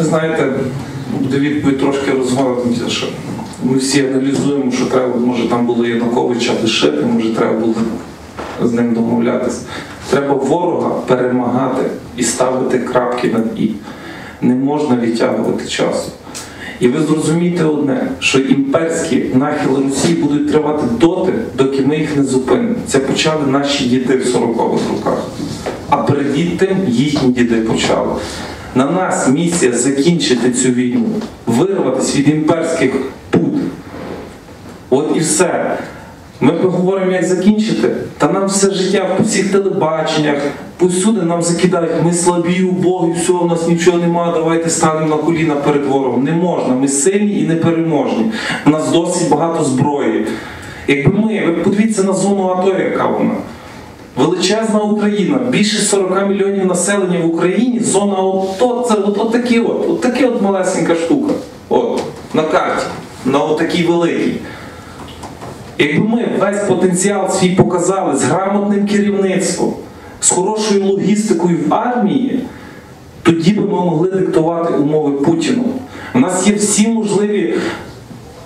Ви знаєте, буде відповідь трошки розгорнута, ми всі аналізуємо, що треба, може там було Януковича лишити, може треба було з ним домовлятися. Треба ворога перемагати і ставити крапки над і. Не можна відтягувати часу. І ви зрозумієте одне, що імперські нахили Росії будуть тривати доти, доки ми їх не зупинимо. Це почали наші діди в 40-х роках. А перед тим їхні діди почали. На нас місія закінчити цю війну, вирватися від імперських пут. От і все. Ми говоримо, як закінчити, та нам все життя по всіх телебаченнях, повсюди нам закидають, ми слабі, убогі, все, у нас нічого немає, давайте станемо на коліна перед ворогом. Не можна, ми сильні і непереможні. У нас досить багато зброї. Якби ми, ви подивіться на зону АТО, яка вона. Величезна Україна, більше 40 мільйонів населення в Україні, зона АТО, це от, от такі от, от такі от малесенька штука. От, на карті, на отакій великій. Якби ми весь потенціал свій показали з грамотним керівництвом, з хорошою логістикою в армії, тоді би ми могли диктувати умови Путіну. У нас є всі можливі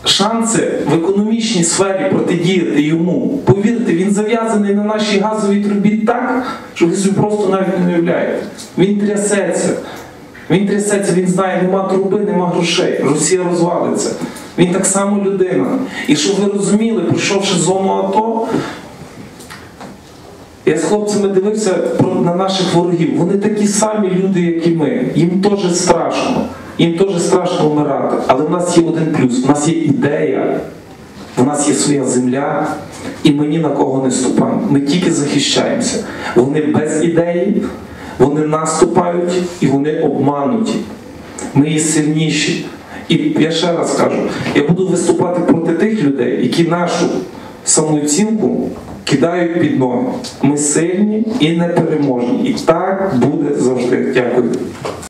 шанси в економічній сфері протидіяти йому. Повірте, він зав'язаний на нашій газовій трубі так, що ви собі просто навіть не уявляєте. Він трясеться. Він трясеться, він знає, нема труби, нема грошей. Росія розвалиться. Він так само людина. І щоб ви розуміли, пройшовши зону АТО, я з хлопцями дивився на наших ворогів. Вони такі самі люди, як і ми. Їм теж страшно. Їм теж страшно вмирати. Але в нас є один плюс: в нас є ідея, в нас є своя земля, і ми ні на кого не ступаємо. Ми тільки захищаємося. Вони без ідеї, вони наступають і вони обмануті. Ми є сильніші. І я ще раз кажу, я буду виступати проти тих людей, які нашу самооцінку кидають під ноги. Ми сильні і непереможні. І так буде завжди. Дякую.